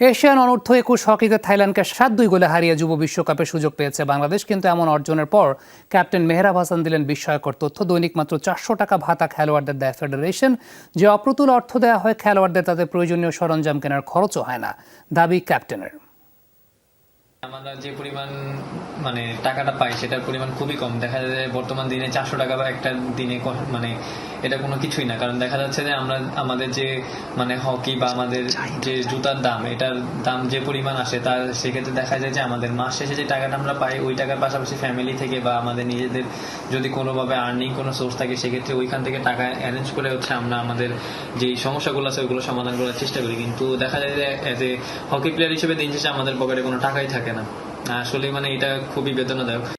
Asian অনর্থ একুশ হকিতে থাইল্যান্ডকে সাত দুই গোলে হারিয়ে যুব বিশ্বকাপে সুযোগ পেয়েছে বাংলাদেশ, কিন্তু এমন অর্জনের পর ক্যাপ্টেন মেহরাব হাসান দিলেন বিস্ময়কর তথ্য। দৈনিক মাত্র চারশো টাকা ভাতা খেলোয়াড়দের দেয় ফেডারেশন। যে অপ্রতুল অর্থ দেওয়া হয় খেলোয়াড়দের তাদের প্রয়োজনীয় সরঞ্জাম কেনার খরচও হয় না। দাবি ক্যাপ্টেনের। আমরা যে পরিমাণ মানে টাকাটা পাই সেটার পরিমাণ খুবই কম। দেখা যায় যে বর্তমান দিনে চারশো টাকা বা একটা দিনে মানে এটা কোনো কিছুই না। কারণ দেখা যাচ্ছে যে আমরা, আমাদের যে মানে হকি বা আমাদের যে জুতার দাম, এটার দাম যে পরিমাণ আসে, তার সেক্ষেত্রে দেখা যায় যে আমাদের মাস শেষে যে টাকাটা আমরা পাই, ওই টাকার পাশাপাশি ফ্যামিলি থেকে বা আমাদের নিজেদের যদি কোনোভাবে আর্নিং কোনো সোর্স থাকে, সেক্ষেত্রে ওইখান থেকে টাকা অ্যারেঞ্জ করে হচ্ছে আমরা আমাদের যে সমস্যাগুলো আছে ওইগুলো সমাধান করার চেষ্টা করি। কিন্তু দেখা যায় যে এজ এ হকি প্লেয়ার হিসেবে দিন শেষে আমাদের পকেটে কোনো টাকাই থাকে না। আসলে মানে এটা খুবই বেদনাদায়ক।